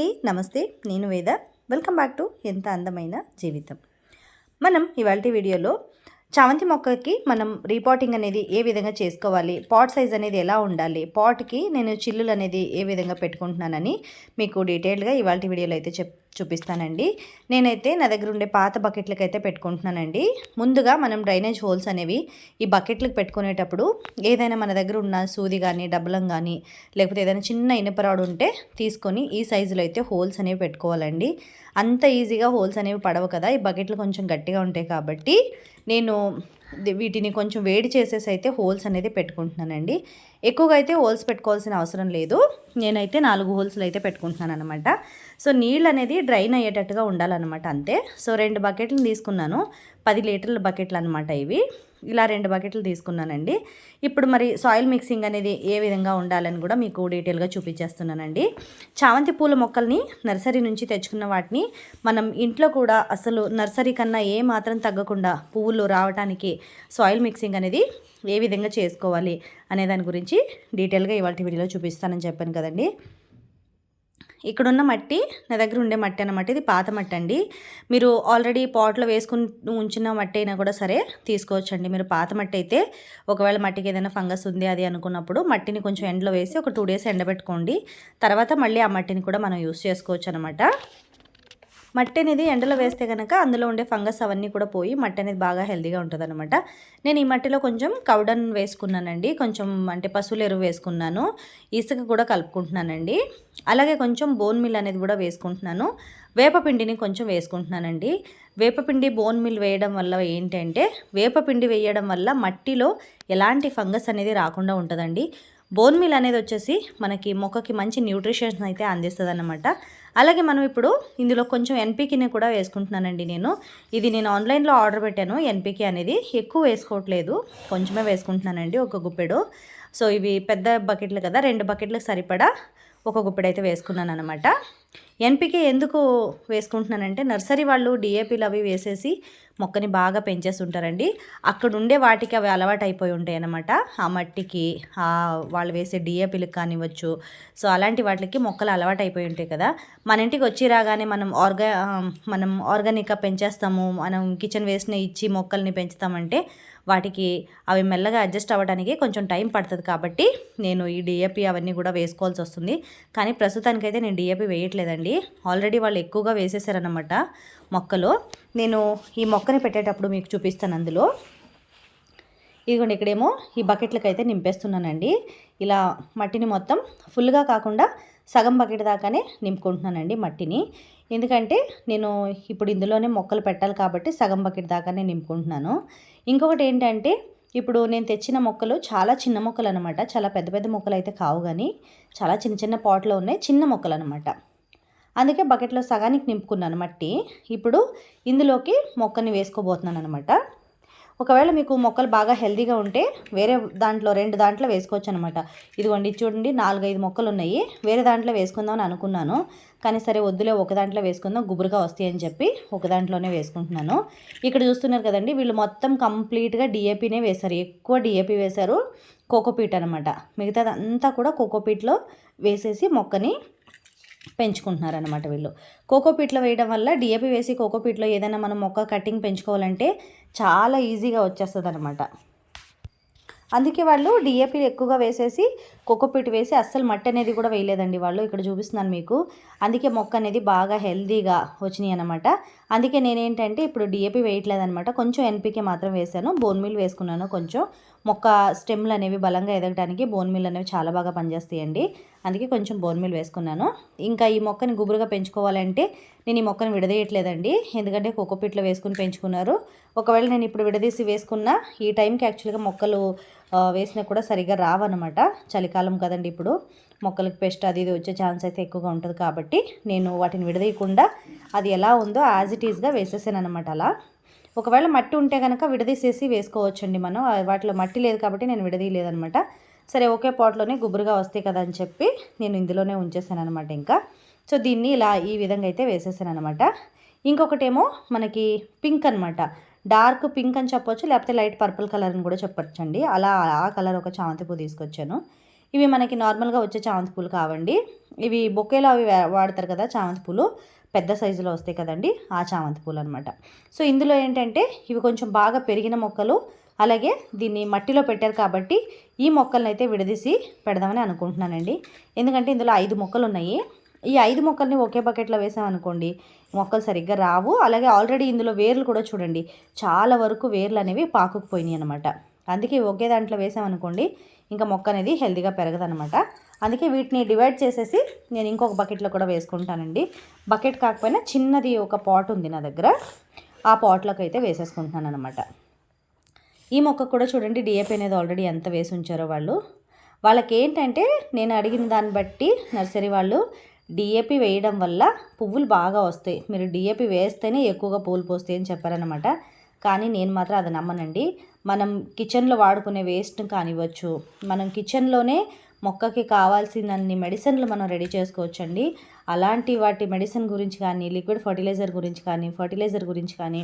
అండి నమస్తే. నేను వేద. వెల్కమ్ బ్యాక్ టు ఎంత అందమైన జీవితం. మనం ఇవాళ వీడియోలో చామంతి మొక్కకి మనం రీపాటింగ్ అనేది ఏ విధంగా చేసుకోవాలి పాట్ సైజ్ అనేది ఎలా ఉండాలి పాట్కి నేను చిల్లులు అనేది ఏ విధంగా పెట్టుకుంటున్నానని మీకు డీటెయిల్డ్గా ఇవాళ వీడియోలో అయితే చెప్ చూపిస్తానండి. నేనైతే నా దగ్గర ఉండే పాత బకెట్లకు అయితే పెట్టుకుంటున్నానండి. ముందుగా మనం డ్రైనేజ్ హోల్స్ అనేవి ఈ బకెట్లకు పెట్టుకునేటప్పుడు ఏదైనా మన దగ్గర ఉన్న సూది కానీ డబ్బలం కానీ లేకపోతే ఏదైనా చిన్న ఇనుపరాడు ఉంటే తీసుకొని ఈ సైజులో అయితే హోల్స్ అనేవి పెట్టుకోవాలండి. అంత ఈజీగా హోల్స్ అనేవి పడవు కదా. ఈ బకెట్లు కొంచెం గట్టిగా ఉంటాయి కాబట్టి నేను వీటిని కొంచెం వేడి చేసేసి అయితే హోల్స్ అనేది పెట్టుకుంటున్నానండి. ఎక్కువగా అయితే హోల్స్ పెట్టుకోవాల్సిన అవసరం లేదు. నేనైతే నాలుగు హోల్స్లు అయితే పెట్టుకుంటున్నాను అనమాట సో నీళ్ళు అనేది డ్రైన్ అయ్యేటట్టుగా ఉండాలన్నమాట అంతే. సో రెండు బకెట్లు తీసుకున్నాను. పది లీటర్ల బకెట్లు అనమాట ఇవి. ఇలా రెండు బకెట్లు తీసుకున్నానండి. ఇప్పుడు మరి సాయిల్ మిక్సింగ్ అనేది ఏ విధంగా ఉండాలని కూడా మీకు డీటెయిల్గా చూపించేస్తున్నానండి. చామంతి పూల మొక్కల్ని నర్సరీ నుంచి తెచ్చుకున్న వాటిని మనం ఇంట్లో కూడా అసలు నర్సరీ కన్నా ఏ మాత్రం తగ్గకుండా పువ్వులు రావడానికి సాయిల్ మిక్సింగ్ అనేది ఏ విధంగా చేసుకోవాలి అనే దాని గురించి డీటెయిల్గా ఇవాళ వీడియోలో చూపిస్తానని చెప్పాను కదండి. ఇక్కడున్న మట్టి నా దగ్గర ఉండే మట్టి అన్నమాట. ఇది పాత మట్టి అండి. మీరు ఆల్రెడీ పాట్లో వేసుకుని ఉంచిన మట్టి అయినా కూడా సరే తీసుకోవచ్చండి. మీరు పాత మట్టి అయితే ఒకవేళ మట్టికి ఏదైనా ఫంగస్ ఉంది అది అనుకున్నప్పుడు మట్టిని కొంచెం ఎండలో వేసి ఒక టూ డేస్ ఎండబెట్టుకోండి. తర్వాత మళ్ళీ ఆ మట్టిని కూడా మనం యూస్ చేసుకోవచ్చు అనమాట మట్టి అనేది ఎండలో వేస్తే కనుక అందులో ఉండే ఫంగస్ అవన్నీ కూడా పోయి మట్టి అనేది బాగా హెల్తీగా ఉంటుంది అనమాట నేను ఈ మట్టిలో కొంచెం కౌడన్ వేసుకున్నానండి. కొంచెం అంటే పశువుల ఎరువు వేసుకున్నాను. ఇసుక కూడా కలుపుకుంటున్నానండి. అలాగే కొంచెం బోన్ మిల్ అనేది కూడా వేసుకుంటున్నాను. వేపపిండిని కొంచెం వేసుకుంటున్నానండి. వేపపిండి బోన్ మిల్ వేయడం వల్ల ఏంటంటే వేపపిండి వేయడం వల్ల మట్టిలో ఎలాంటి ఫంగస్ అనేది రాకుండా ఉంటుందండి. బోన్ మీల్ అనేది వచ్చేసి మనకి మొక్కకి మంచి న్యూట్రిషన్స్ అయితే అందిస్తుంది అనమాట అలాగే మనం ఇప్పుడు ఇందులో కొంచెం ఎన్పికిని కూడా వేసుకుంటున్నానండి నేను. ఇది నేను ఆన్లైన్లో ఆర్డర్ పెట్టాను. ఎన్పికి అనేది ఎక్కువ వేసుకోవట్లేదు. కొంచెమే వేసుకుంటున్నానండి ఒక గుప్పెడు. సో ఇవి పెద్ద బకెట్లు కదా రెండు బకెట్లకు సరిపడా ఒక గుప్పెడు అయితే వేసుకున్నాను అనమాట ఎన్పికే ఎందుకు వేసుకుంటున్నానంటే నర్సరీ వాళ్ళు డిఏపీలు అవి వేసేసి మొక్కని బాగా పెంచేస్తుంటారండి. అక్కడ ఉండే వాటికి అవి అలవాటు అయిపోయి ఉంటాయి అన్నమాట ఆ మట్టికి వాళ్ళు వేసే డిఏపీలకు కానివ్వచ్చు. సో అలాంటి వాటికి మొక్కలు అలవాటు అయిపోయి ఉంటాయి కదా. మన ఇంటికి వచ్చి రాగానే మనం ఆర్గా మనం ఆర్గానిక్గా పెంచేస్తాము. మనం కిచెన్ వేస్ట్ని ఇచ్చి మొక్కల్ని పెంచుతామంటే వాటికి అవి మెల్లగా అడ్జస్ట్ అవ్వడానికి కొంచెం టైం పడుతుంది కాబట్టి నేను ఈ డిఏపీ అవన్నీ కూడా వేసుకోవాల్సి వస్తుంది కానీ ప్రస్తుతానికైతే నేను డిఏపి వేయట్లేదండి. ఆల్రెడీ వాళ్ళు ఎక్కువగా వేసేసారనమాట మొక్కలు. నేను ఈ మొక్కని పెట్టేటప్పుడు మీకు చూపిస్తాను అందులో. ఇదిగోండి ఇక్కడేమో ఈ బకెట్లకు అయితే నింపేస్తున్నానండి. ఇలా మట్టిని మొత్తం ఫుల్గా కాకుండా సగం బకెట్ దాకానే నింపుకుంటున్నానండి మట్టిని. ఎందుకంటే నేను ఇప్పుడు ఇందులోనే మొక్కలు పెట్టాలి కాబట్టి సగం బకెట్ దాకానే నింపుకుంటున్నాను. ఇంకొకటి ఏంటంటే ఇప్పుడు నేను తెచ్చిన మొక్కలు చాలా చిన్న మొక్కలు అనమాట చాలా పెద్ద పెద్ద మొక్కలు అయితే కావు కానీ చాలా చిన్న చిన్న పాట్లో ఉన్నాయి. చిన్న మొక్కలు అనమాట అందుకే బకెట్లో సగానికి నింపుకున్నాను మట్టి. ఇప్పుడు ఇందులోకి మొక్కని వేసుకోబోతున్నాను అనమాట ఒకవేళ మీకు మొక్కలు బాగా హెల్దీగా ఉంటే వేరే దాంట్లో రెండు దాంట్లో వేసుకోవచ్చు అనమాట ఇదిగోండి చూడండి నాలుగైదు మొక్కలు ఉన్నాయి వేరే దాంట్లో వేసుకుందామని అనుకున్నాను. కానీ సరే వద్దులే ఒక దాంట్లో వేసుకుందాం గుబురుగా వస్తాయని చెప్పి ఒక దాంట్లోనే వేసుకుంటున్నాను. ఇక్కడ చూస్తున్నారు కదండి వీళ్ళు మొత్తం కంప్లీట్గా డిఏపీనే వేశారు. ఎక్కువ డిఏపీ వేశారు కోకోపీట్ అనమాట మిగతాదంతా కూడా కోకోపీట్లో వేసేసి మొక్కని పెంచుకుంటున్నారనమాట వీళ్ళు. కోకోపీట్లో వేయడం వల్ల డిఏపి వేసి కోకోపీట్లో ఏదైనా మనం మొక్క కటింగ్ పెంచుకోవాలంటే చాలా ఈజీగా వచ్చేస్తుంది అనమాట అందుకే వాళ్ళు డిఏపి ఎక్కువగా వేసేసి కోకోపీట్ వేసి అస్సలు మట్టి అనేది కూడా వేయలేదండి వాళ్ళు. ఇక్కడ చూపిస్తున్నాను మీకు. అందుకే మొక్క అనేది బాగా హెల్దీగా వచ్చినాయి అనమాట అందుకే నేనేంటంటే ఇప్పుడు డిఏపి వేయట్లేదనమాట కొంచెం ఎన్పికే మాత్రం వేసాను బోన్ మిల్ వేసుకున్నాను కొంచెం. మొక్క స్టెమ్లు అనేవి బలంగా ఎదగడానికి బోన్ మిల్ అనేవి చాలా బాగా పనిచేస్తాయండి. అందుకే కొంచెం బోన్ మిల్ వేసుకున్నాను. ఇంకా ఈ మొక్కని గుబురుగా పెంచుకోవాలంటే నేను ఈ మొక్కను విడదీయట్లేదండి. ఎందుకంటే కోకోపీట్లో వేసుకుని పెంచుకున్నారు. ఒకవేళ నేను ఇప్పుడు విడదీసి వేసుకున్నా ఈ టైంకి యాక్చువల్గా మొక్కలు వేసినా కూడా సరిగ్గా రావన్నమాట. చలికాలం కదండి ఇప్పుడు. మొక్కలకు పెస్ట్ అది ఇది వచ్చే ఛాన్స్ అయితే ఎక్కువగా ఉంటుంది కాబట్టి నేను వాటిని విడదీయకుండా అది ఎలా ఉందో యాజ్ ఇట్ ఈస్గా వేసేసాను అనమాట అలా. ఒకవేళ మట్టి ఉంటే కనుక విడదీసేసి వేసుకోవచ్చండి మనం. వాటిలో మట్టి లేదు కాబట్టి నేను విడదీయలేదనమాట సరే ఒకే పాట్లోనే గుబురుగా వస్తాయి కదా అని చెప్పి నేను ఇందులోనే ఉంచేసాను అనమాట ఇంకా. సో దీన్ని ఇలా ఈ విధంగా అయితే వేసేసాను అనమాట ఇంకొకటేమో మనకి పింక్ అనమాట డార్క్ పింక్ అని చెప్పొచ్చు లేకపోతే లైట్ పర్పుల్ కలర్ అని కూడా చెప్పొచ్చండి. అలా ఆ కలర్ ఒక చామంతి పువ్వు తీసుకొచ్చాను. ఇవి మనకి నార్మల్గా వచ్చే చామంతి పూలు కావండి. ఇవి బొకేలో అవి వాడతారు కదా చామంతి పూలు పెద్ద సైజులో వస్తాయి కదండి ఆ చామంతి పూలు అనమాట సో ఇందులో ఏంటంటే ఇవి కొంచెం బాగా పెరిగిన మొక్కలు అలాగే దీన్ని మట్టిలో పెట్టారు కాబట్టి ఈ మొక్కలను అయితే విడదీసి పెడదామని అనుకుంటున్నానండి. ఎందుకంటే ఇందులో ఐదు మొక్కలు ఉన్నాయి ఈ ఐదు మొక్కల్ని ఒకే బకెట్లో వేసామనుకోండి మొక్కలు సరిగ్గా రావు. అలాగే ఆల్రెడీ ఇందులో వేర్లు కూడా చూడండి చాలా వరకు వేర్లు అనేవి పాకుకుపోయినాయి అనమాట అందుకే ఒకే దాంట్లో వేసామనుకోండి ఇంకా మొక్క అనేది హెల్తీగా పెరగదనమాట అందుకే వీటిని డివైడ్ చేసేసి నేను ఇంకొక బకెట్లో కూడా వేసుకుంటానండి. బకెట్ కాకపోయినా చిన్నది ఒక పాట్ ఉంది నా దగ్గర ఆ పాట్లోకి అయితే వేసేసుకుంటున్నాను అనమాట ఈ మొక్క కూడా చూడండి డిఏపీ అనేది ఆల్రెడీ ఎంత వేసి ఉంచారో వాళ్ళు. వాళ్ళకి ఏంటంటే నేను అడిగిన దాన్ని బట్టి నర్సరీ వాళ్ళు డిఏపి వేయడం వల్ల పువ్వులు బాగా వస్తాయి. మీరు డిఏపి వేస్తేనే ఎక్కువగా పూలు పోస్తాయి అని చెప్పారనమాట కానీ నేను మాత్రం అది నమ్మనండి. మనం కిచెన్లో వాడుకునే వేస్ట్ కానివ్వచ్చు మనం కిచెన్లోనే మొక్కకి కావాల్సినన్ని మెడిసిన్లు మనం రెడీ చేసుకోవచ్చండి. అలాంటి వాటి మెడిసిన్ గురించి కానీ లిక్విడ్ ఫర్టిలైజర్ గురించి కానీ ఫర్టిలైజర్ గురించి కానీ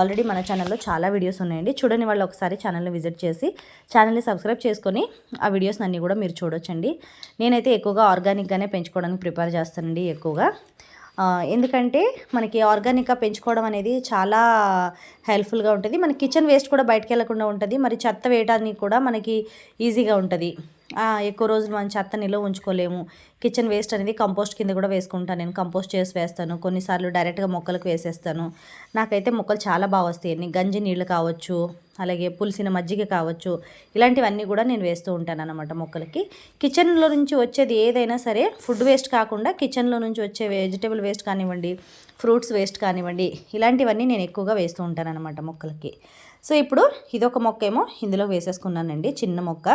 ఆల్రెడీ మన ఛానల్లో చాలా వీడియోస్ ఉన్నాయండి. చూడని వాళ్ళు ఒకసారి ఛానల్ని విజిట్ చేసి ఛానల్ని సబ్స్క్రైబ్ చేసుకొని ఆ వీడియోస్ అన్నీ కూడా మీరు చూడొచ్చండి. నేనైతే ఎక్కువగా ఆర్గానిక్గానే పెంచుకోవడానికి ప్రిపేర్ చేస్తానండి ఎక్కువగా. ఎందుకంటే మనకి ఆర్గానిక్గా పెంచుకోవడం అనేది చాలా హెల్ప్ఫుల్గా ఉంటుంది. మన కిచెన్ వేస్ట్ కూడా బయటకు వెళ్ళకుండా ఉంటుంది. మరి చెత్త వేయడానికి కూడా మనకి ఈజీగా ఉంటుంది. ఎక్కువ రోజులు మనం చెత్త నిల్వ ఉంచుకోలేము. కిచెన్ వేస్ట్ అనేది కంపోస్ట్ కింద కూడా వేసుకుంటాను నేను కంపోస్ట్ చేసి వేస్తాను. కొన్నిసార్లు డైరెక్ట్గా మొక్కలకు వేసేస్తాను. నాకైతే మొక్కలు చాలా బాగా వస్తాయి. గంజి నీళ్ళు కావచ్చు అలాగే పులిసిన మజ్జిగ కావచ్చు ఇలాంటివన్నీ కూడా నేను వేస్తూ ఉంటాను అనమాట మొక్కలకి. కిచెన్లో నుంచి వచ్చేది ఏదైనా సరే ఫుడ్ వేస్ట్ కాకుండా కిచెన్లో నుంచి వచ్చే వెజిటేబుల్ వేస్ట్ కానివ్వండి ఫ్రూట్స్ వేస్ట్ కానివ్వండి ఇలాంటివన్నీ నేను ఎక్కువగా వేస్తూ ఉంటాను అనమాట మొక్కలకి. సో ఇప్పుడు ఇదొక మొక్క ఏమో ఇందులో వేసేసుకున్నానండి చిన్న మొక్క.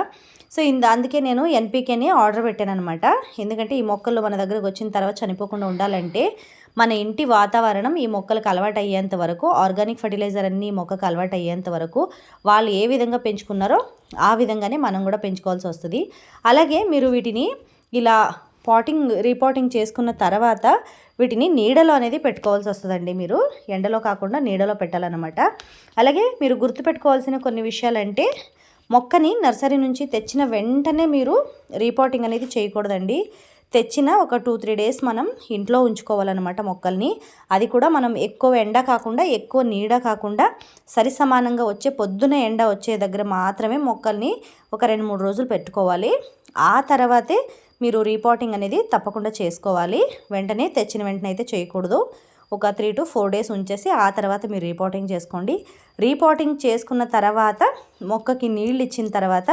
సో ఇంద అందుకే నేను ఎన్పికేని ఆర్డర్ పెట్టాను అనమాట ఎందుకంటే ఈ మొక్కలు మన దగ్గరకు వచ్చిన తర్వాత చనిపోకుండా ఉండాలంటే మన ఇంటి వాతావరణం ఈ మొక్కలకు అలవాటు అయ్యేంత వరకు ఆర్గానిక్ ఫర్టిలైజర్ అన్ని ఈ మొక్కకు అలవాటు అయ్యేంత వరకు వాళ్ళు ఏ విధంగా పెంచుకున్నారో ఆ విధంగానే మనం కూడా పెంచుకోవాల్సి వస్తుంది. అలాగే మీరు వీటిని ఇలా పాటింగ్ రీపాటింగ్ చేసుకున్న తర్వాత వీటిని నీడలో అనేది పెట్టుకోవాల్సి వస్తుందండి మీరు. ఎండలో కాకుండా నీడలో పెట్టాలన్నమాట. అలాగే మీరు గుర్తుపెట్టుకోవాల్సిన కొన్ని విషయాలంటే మొక్కని నర్సరీ నుంచి తెచ్చిన వెంటనే మీరు రీపాటింగ్ అనేది చేయకూడదండి. తెచ్చిన ఒక టూ త్రీ డేస్ మనం ఇంట్లో ఉంచుకోవాలన్నమాట మొక్కల్ని. అది కూడా మనం ఎక్కువ ఎండ కాకుండా ఎక్కువ నీడ కాకుండా సరి సమానంగా వచ్చే పొద్దున ఎండ వచ్చే దగ్గర మాత్రమే మొక్కల్ని ఒక రెండు మూడు రోజులు పెట్టుకోవాలి. ఆ తర్వాతే మీరు రీపాటింగ్ అనేది తప్పకుండా చేసుకోవాలి. వెంటనే తెచ్చిన వెంటనే అయితే చేయకూడదు. ఒక త్రీ టు ఫోర్ డేస్ ఉంచేసి ఆ తర్వాత మీరు రీపాటింగ్ చేసుకోండి. రీపాటింగ్ చేసుకున్న తర్వాత మొక్కకి నీళ్ళు ఇచ్చిన తర్వాత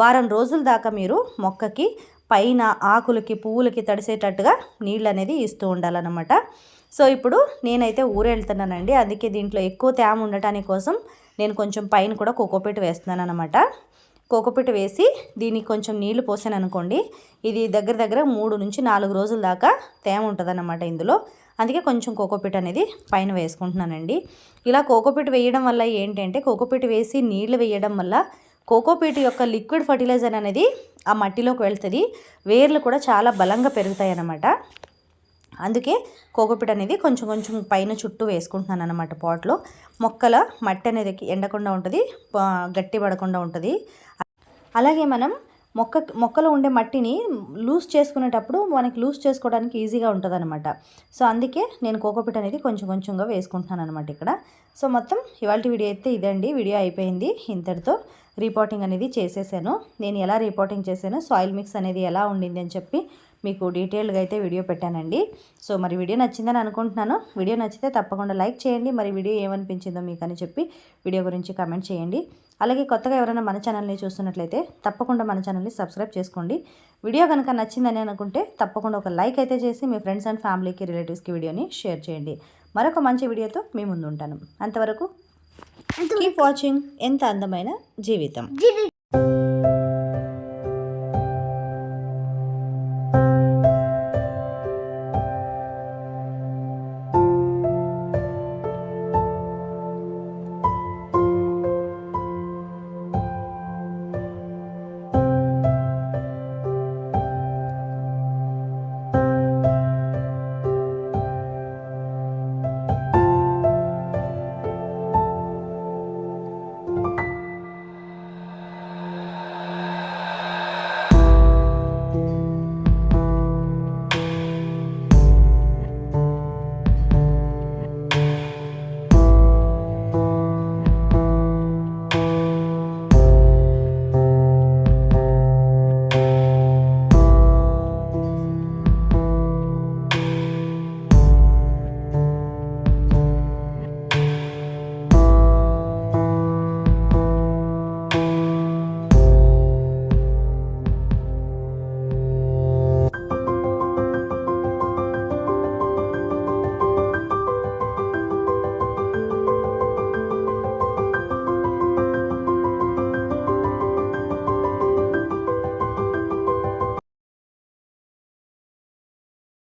వారం రోజుల దాకా మీరు మొక్కకి పైన ఆకులకి పువ్వులకి తడిసేటట్టుగా నీళ్ళు అనేది ఇస్తూ ఉండాలన్నమాట. సో ఇప్పుడు నేనైతే ఊరెళ్తున్నానండి అందుకే దీంట్లో ఎక్కువ తేమ ఉండటానికి కోసం నేను కొంచెం పైన కూడా కోకోపీట్ వేస్తున్నాను అనమాట కోకోపీట వేసి దీనికి కొంచెం నీళ్ళు పోసాను అనుకోండి ఇది దగ్గర దగ్గర మూడు నుంచి నాలుగు రోజుల దాకా తేమ ఉంటుందన్నమాట ఇందులో. అందుకే కొంచెం కోకోపీట్ అనేది పైన వేసుకుంటున్నానండి. ఇలా కోకోపీట్ వేయడం వల్ల ఏంటంటే కోకోపీట్ వేసి నీళ్ళు వేయడం వల్ల కోకోపీట్ యొక్క లిక్విడ్ ఫర్టిలైజర్ అనేది ఆ మట్టిలోకి వెళ్తుంది. వేర్లు కూడా చాలా బలంగా పెరుగుతాయి అన్నమాట అందుకే కోకోపీట్ అనేది కొంచెం కొంచెం పైన చుట్టూ వేసుకుంటున్నాను అనమాట పాట్లో. మొక్కల మట్టి అనేది ఎండకుండా ఉంటుంది గట్టి పడకుండా ఉంటుంది. అలాగే మనం మొక్క మొక్కలో ఉండే మట్టిని లూజ్ చేసుకునేటప్పుడు మనకి లూజ్ చేసుకోవడానికి ఈజీగా ఉంటుంది అనమాట సో అందుకే నేను కోకోపీట్ అనేది కొంచెం కొంచెంగా వేసుకుంటున్నాను అనమాట ఇక్కడ. సో మొత్తం ఇవాళ వీడియో అయితే ఇదండి. వీడియో అయిపోయింది. ఇంతటితో రిపోర్టింగ్ అనేది చేసేసాను. నేను ఎలా రిపోర్టింగ్ చేశాను సాయిల్ మిక్స్ అనేది ఎలా ఉండింది అని చెప్పి మీకు డీటెయిల్గా అయితే వీడియో పెట్టానండి. సో మరి వీడియో నచ్చిందని అనుకుంటున్నాను. వీడియో నచ్చితే తప్పకుండా లైక్ చేయండి. మరి వీడియో ఏమనిపించిందో మీకు అని చెప్పి వీడియో గురించి కామెంట్ చేయండి. అలాగే కొత్తగా ఎవరైనా మన ఛానల్ని చూస్తున్నట్లయితే తప్పకుండా మన ఛానల్ని సబ్స్క్రైబ్ చేసుకోండి. వీడియో కనుక నచ్చిందని అనుకుంటే తప్పకుండా ఒక లైక్ అయితే చేసి మీ ఫ్రెండ్స్ అండ్ ఫ్యామిలీకి రిలేటివ్స్కి వీడియోని షేర్ చేయండి. మరొక మంచి వీడియోతో మీ ముందు ఉంటాను. అంతవరకు కీప్ వాచింగ్ ఎంత అందమైన జీవితం.